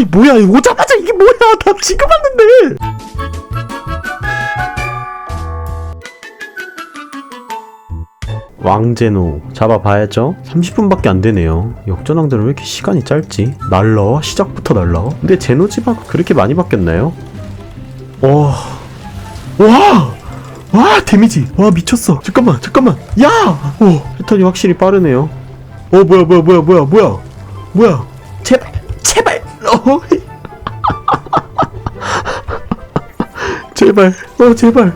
아 뭐야 오자마자 이게 뭐야? 나 지금 왔는데. 왕제노 잡아봐야죠. 30분밖에 안 되네요. 역전왕들은 왜 이렇게 시간이 짧지? 날라 시작부터 날라 근데 제노 집하고 그렇게 많이 바뀌었나요? 와. 와! 와 데미지. 와 미쳤어. 잠깐만 잠깐만. 야! 오 패턴이 확실히 빠르네요. 어 뭐야 뭐야 뭐야 뭐야 뭐야? 뭐야 제발. 어 제발. 어 제발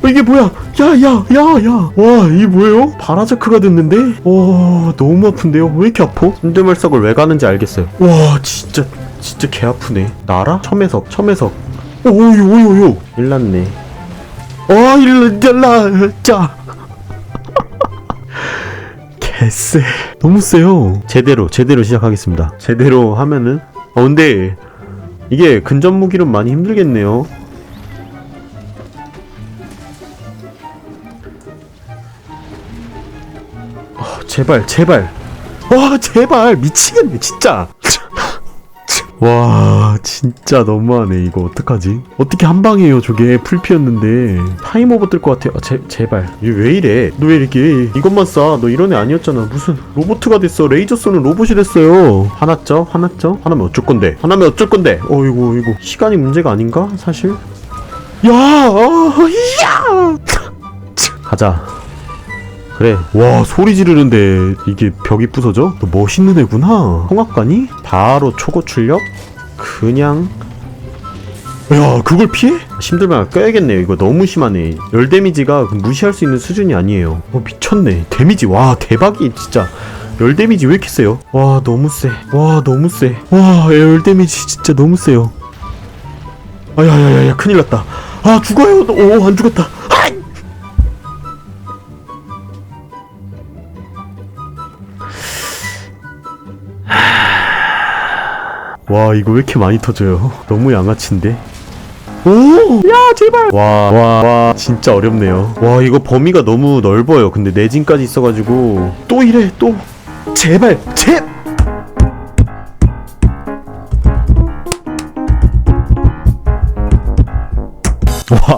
어, 이게 뭐야? 야야야야. 와 이게 뭐예요? 바라자크가 됐는데? 와 너무 아픈데요? 왜 이렇게 아파? 순대물석을 왜 가는지 알겠어요. 와 진짜 진짜 개 아프네. 나라? 첨해석 첨해석. 오요오요요 일났네. 어 일라 자 개쎄. 너무 세요. 제대로 제대로 시작하겠습니다. 제대로 하면은? 어 근데 이게 근접 무기로 많이 힘들겠네요. 어, 제발 제발. 와 제발. 미치겠네 진짜 와 진짜 너무하네 이거. 어떡하지? 어떻게 한 방이에요 저게? 풀피였는데. 타임 오버 뜰 것 같아 아, 제, 제발. 이게 왜 이래? 너 왜 이렇게 이것만 쏴너 이런 애 아니었잖아. 무슨 로보트가 됐어. 레이저 쏘는 로봇이 됐어요. 화났죠? 화났죠? 화나면 어쩔 건데? 화나면 어쩔 건데? 어이구 이거 시간이 문제가 아닌가? 사실? 야 어, 이야 가자 그래. 와 소리 지르는데 이게 벽이 부서져? 너 멋있는 애구나. 홍학관이? 바로 초고 출력? 그냥 야 그걸 피해? 힘들면 껴야겠네요. 이거 너무 심하네. 열 데미지가 그 무시할 수 있는 수준이 아니에요. 어 미쳤네. 데미지. 와 대박이 진짜. 열 데미지 왜 이렇게 세요? 와 너무 세와 너무 세와열 데미지 진짜 너무 세요. 아야야야야 큰일 났다. 아 죽어요. 오 안 죽었다. 아 와 이거 왜 이렇게 많이 터져요? 너무 양아치인데? 오! 야 제발! 와, 와, 와, 진짜 어렵네요. 와, 이거 범위가 너무 넓어요. 근데 내진까지 있어가지고. 또 이래, 또! 제발! 제! 와,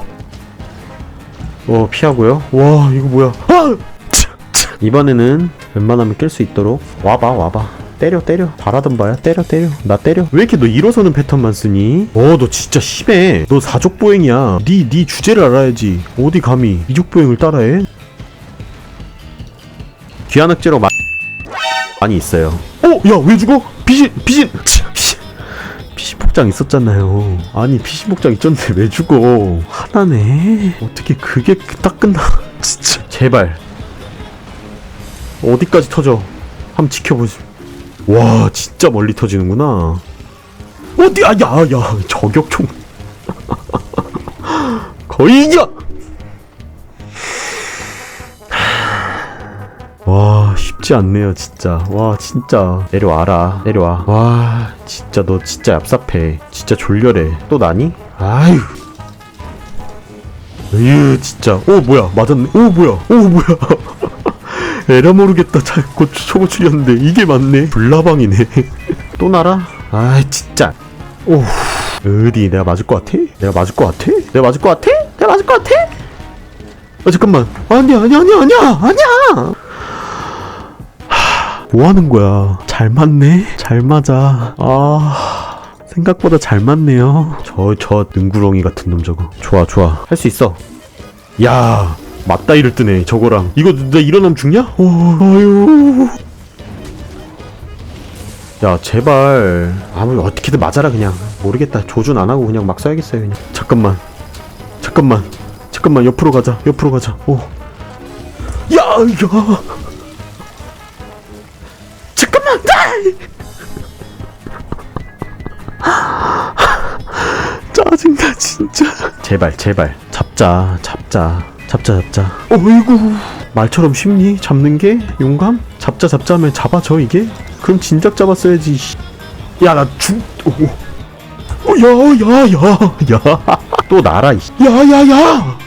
요요요요요요 이번에는 웬만하면 깰 수 있도록 와봐 와봐. 때려 때려. 바라던 바야. 때려 때려. 나 때려. 왜 이렇게 너 일어서는 패턴만 쓰니? 어 너 진짜 심해. 너 사족보행이야. 니니 주제를 알아야지. 어디 감히? 이족보행을 따라해? 귀한악재로 마... 많이 있어요. 어? 야 왜 죽어? 비신 비신 씨. 피신 복장 있었잖아요. 아니 피신 복장 있었는데 왜 죽어? 하나네. 어떻게 그게 딱 끝나? 진짜. 제발. 어디까지 터져? 한번 지켜보지. 와 진짜 멀리 터지는구나. 어디야 야야 저격총. 거의 이겨 쉽지 않네요 진짜. 와 진짜. 내려와라 내려와. 와 진짜 너 진짜 얍삽해. 진짜 졸렬해 또 나니? 아유 으 진짜. 오 뭐야. 맞았네. 오 뭐야. 오 뭐야. 에라 모르겠다. 자꾸 초보 출렸는데 이게 맞네. 불나방이네. 또 날아? 아 진짜. 오. 어디 내가 맞을 것 같아? 내가 맞을 것 같아? 내가 맞을 것 같아? 내가 맞을 것 같아? 아 잠깐만. 아니야 아니야 아니야 아니야 아니야. 하, 뭐 하는 거야? 잘 맞네? 잘 맞아. 아 생각보다 잘 맞네요. 저 저 능구렁이 같은 놈 저거. 좋아 좋아. 할 수 있어. 야 맞다이를 뜨네 저거랑. 이거 나 일어나면 죽냐? 어, 아유. 야 제발. 아무 어떻게든 맞아라 그냥. 모르겠다. 조준 안 하고 그냥 막 쏴야겠어요 그냥. 잠깐만. 잠깐만. 잠깐만 옆으로 가자. 옆으로 가자. 오 야야. 잠깐만 아! 짜증나 진짜. 제발 제발. 잡자 잡자. 잡자 잡자. 어이구. 말처럼 쉽니 잡는 게? 용감? 잡자 잡자 하면 잡아져 이게? 그럼 진작 잡았어야지 야 나죽 야야야야또 나라 야야야.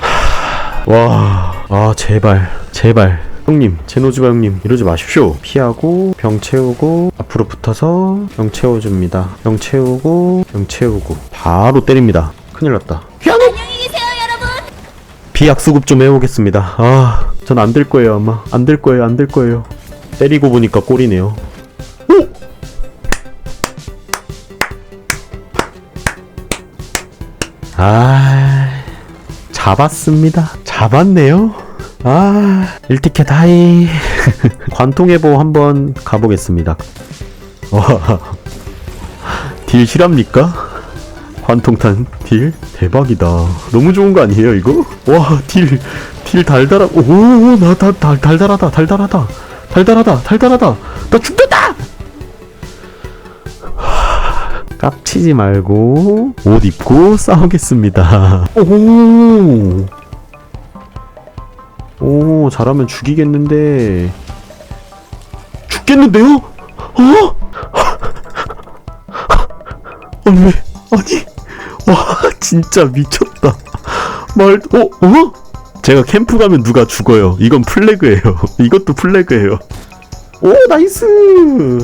와 아 제발 제발 형님 제노즈바 형님 이러지 마십시오. 피하고 병 채우고 앞으로 붙어서 병 채워줍니다. 병 채우고 병 채우고. 바로 때립니다. 큰일 났다. 안녕히 계세요, 여러분. 비약 수급 좀 해오겠습니다. 아 전 안 될 거예요 아마. 안 될 거예요 안 될 거예요. 때리고 보니까 꼴이네요. 오! 아 잡았습니다. 잡았네요 아 1티켓 하이. 관통해보 한번 가보겠습니다. 와 딜 실합니까? 관통탄 딜 대박이다. 너무 좋은 거 아니에요 이거? 와 딜 딜 달달하 오 나 다 달달하다 달달하다 달달하다 달달하다. 나 죽겠다! 깝치지 말고 옷 입고 싸우겠습니다. 오 오, 잘하면 죽이겠는데. 죽겠는데요? 어? 아니, 왜? 아니, 와, 진짜 미쳤다. 말, 어, 어? 제가 캠프 가면 누가 죽어요. 이건 플래그예요. 이것도 플래그예요. 오, 나이스!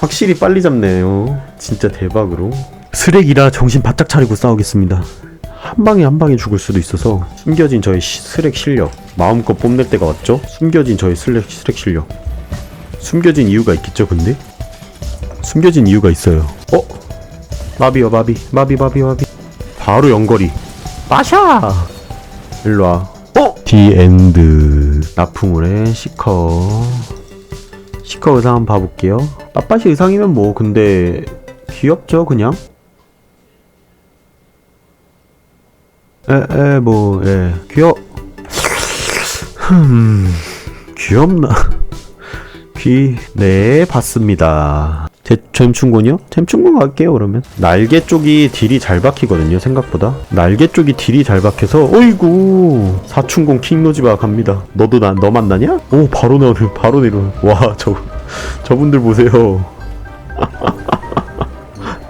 확실히 빨리 잡네요. 진짜 대박으로. 쓰레기라 정신 바짝 차리고 싸우겠습니다. 한 방에 한 방에 죽을 수도 있어서 숨겨진 저의 시- 스렉 실력 마음껏 뽐낼 때가 왔죠? 숨겨진 저의 스렉, 스렉 실력 숨겨진 이유가 있겠죠 근데? 숨겨진 이유가 있어요 어? 마비요 마비 마비 마비 마비 바로 연거리 빠샤 일로와 어? 디엔드 나풍울의 시커 시커 의상 한번 봐볼게요 빠빠시 의상이면 뭐 근데 귀엽죠 그냥? 에, 에, 뭐, 예. 귀여, 흠, 귀엽나? 귀, 네, 봤습니다. 제, 잼충곤이요? 잼충곤 갈게요, 그러면. 날개 쪽이 딜이 잘 박히거든요, 생각보다. 날개 쪽이 딜이 잘 박혀서, 어이구, 사충곤 킹노지바 갑니다. 너도 나, 너 만나냐? 오, 바로 나오네, 바로 내려. 와, 저, 저분들 보세요.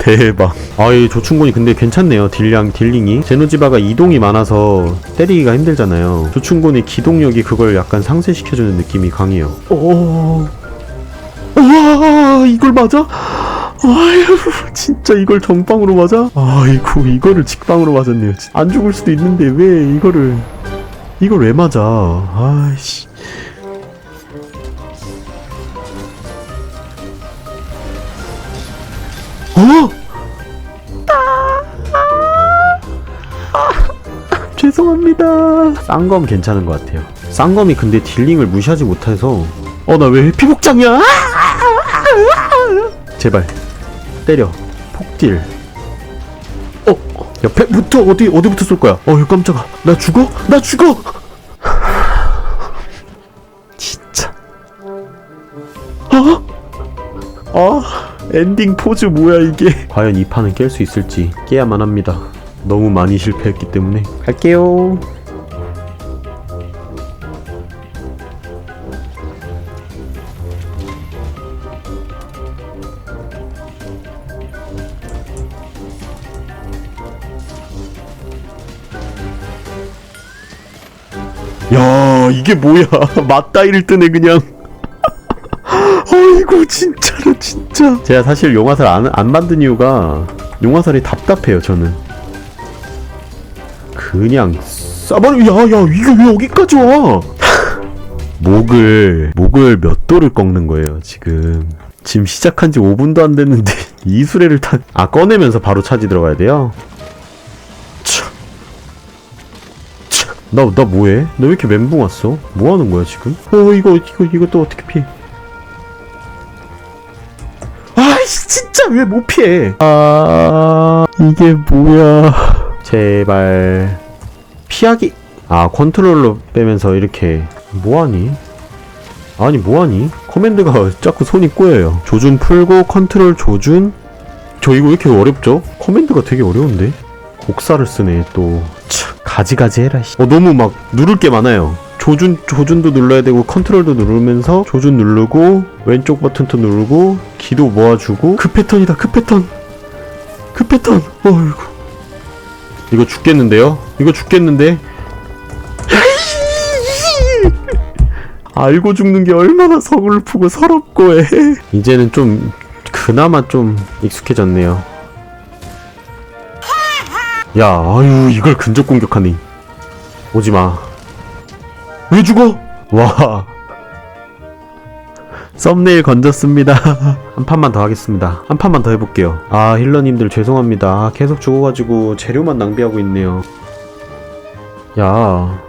대박. 아이 조충곤이 근데 괜찮네요. 딜량 딜링이 제노지바가 이동이 많아서 때리기가 힘들잖아요. 조충곤의 기동력이 그걸 약간 상쇄시켜주는 느낌이 강해요. 오, 와 이걸 맞아? 아유 진짜 이걸 정방으로 맞아? 아이고 이거를 직방으로 맞았네요. 진- 안 죽을 수도 있는데 왜 이거를 이걸 왜 맞아? 아이씨. 어? 죄송합니다. 쌍검 괜찮은 것 같아요. 쌍검이 근데 딜링을 무시하지 못해서 어 나 왜 피복장이야? 제발 때려 폭딜. 어 옆에 붙어 어디 어디부터 쏠 거야? 어 깜짝아 나 죽어 나 죽어. 진짜. 어? 아 엔딩 포즈 뭐야 이게? 과연 이 판은 깰 수 있을지 깨야만 합니다. 너무 많이 실패했기 때문에. 갈게요. 야 이게 뭐야? 맞다이를 뜨네 그냥 어이구 진짜로 진짜 제가 사실 용화살 안, 안 만든 이유가 용화살이 답답해요 저는 그냥 싸버려 야야 이게 왜 여기까지 와 목을 목을 몇 도를 꺾는 거예요 지금 지금 시작한 지 5분도 안 됐는데 이 수레를 타... 아 꺼내면서 바로 차지 들어가야 돼요? 나, 나 뭐해? 너 왜 이렇게 멘붕 왔어? 뭐 하는 거야 지금? 어 이거 이거 이거 또 어떻게 피해 아이씨 진짜 왜 못 피해? 아 이게 뭐야? 제발. 피하기. 아 컨트롤러 빼면서 이렇게 뭐하니? 아니 뭐하니? 커맨드가 자꾸 손이 꼬여요. 조준 풀고 컨트롤 조준? 저 이거 왜 이렇게 어렵죠? 커맨드가 되게 어려운데? 곡사를 쓰네 또. 참, 가지가지 해라 씨. 어 너무 막 누를 게 많아요 조준 조준도 눌러야 되고 컨트롤도 누르면서 조준 누르고 왼쪽 버튼도 누르고 기도 모아주고 그 패턴이다 그 패턴 그 패턴 어이구 이거 죽겠는데요? 이거 죽겠는데? 알고 죽는 게 얼마나 서글프고 서럽고 해. 이제는 좀 그나마 좀 익숙해졌네요. 야, 아유 이걸 근접 공격하니. 오지 마. 왜 죽어? 와. 썸네일 건졌습니다. 한 판만 더 하겠습니다. 한 판만 더 해볼게요. 아, 힐러님들 죄송합니다. 아, 계속 죽어가지고 재료만 낭비하고 있네요. 야.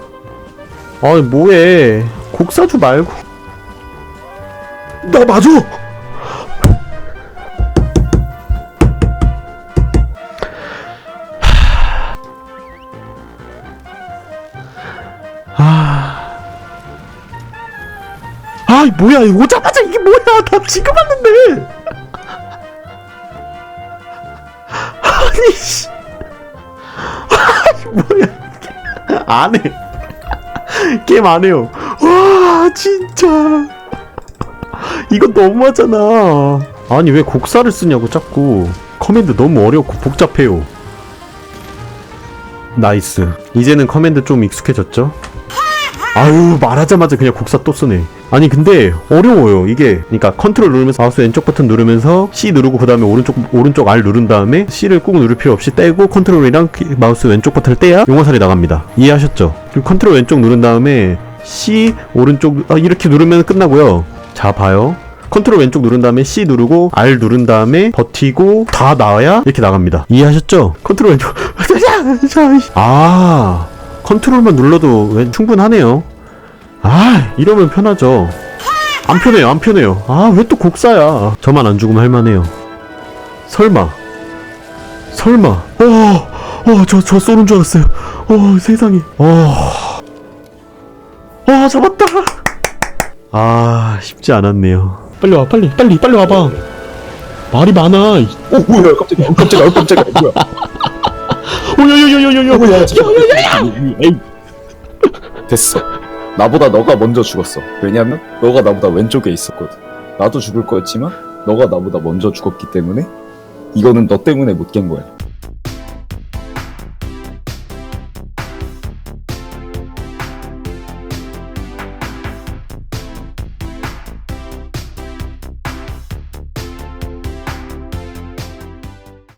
아이, 뭐해. 곡 사주 말고. 나 맞아! 아, 뭐야, 오자마자 이게 뭐야? 나 지금 왔는데! 아니, 씨. 아니, 뭐야, 이게. 안 해. 게임 안 해요. 와, 진짜. 이거 너무하잖아. 아니, 왜 곡사를 쓰냐고, 자꾸. 커맨드 너무 어렵고 복잡해요. 나이스. 이제는 커맨드 좀 익숙해졌죠? 아유 말하자마자 그냥 곡사 또 쓰네 아니 근데 어려워요 이게 그러니까 컨트롤 누르면서 마우스 왼쪽 버튼 누르면서 C 누르고 그 다음에 오른쪽 오른쪽 R 누른 다음에 C를 꾹 누를 필요 없이 떼고 컨트롤이랑 키- 마우스 왼쪽 버튼을 떼야 용화살이 나갑니다 이해하셨죠? 그리고 컨트롤 왼쪽 누른 다음에 C 오른쪽 아, 이렇게 누르면 끝나고요 자 봐요 컨트롤 왼쪽 누른 다음에 C 누르고 R 누른 다음에 버티고 다 나와야 이렇게 나갑니다 이해하셨죠? 컨트롤 왼쪽 아 컨트롤만 눌러도 왜 충분하네요. 아, 이러면 편하죠. 안 편해요, 안 편해요. 아, 왜 또 곡사야? 저만 안 죽으면 할만해요. 설마. 설마. 어, 어, 저, 저 쏘는 줄 알았어요. 어, 세상에. 어. 어, 잡았다. 아, 쉽지 않았네요. 빨리 와, 빨리, 빨리, 빨리 와봐. 말이 많아. 이- 오 뭐야 깜짝이야 어, 깜짝이야 어, 깜짝이야 뭐야 오, 야, 야, 야, 야, 야, 야. 뭐야 에이 됐어 나보다 너가 먼저 죽었어. 왜냐면 너가 나보다 왼쪽에 있었거든. 나도 죽을 거였지만 너가 나보다 먼저 죽었기 때문에 이거는 너 때문에 못 깬 거야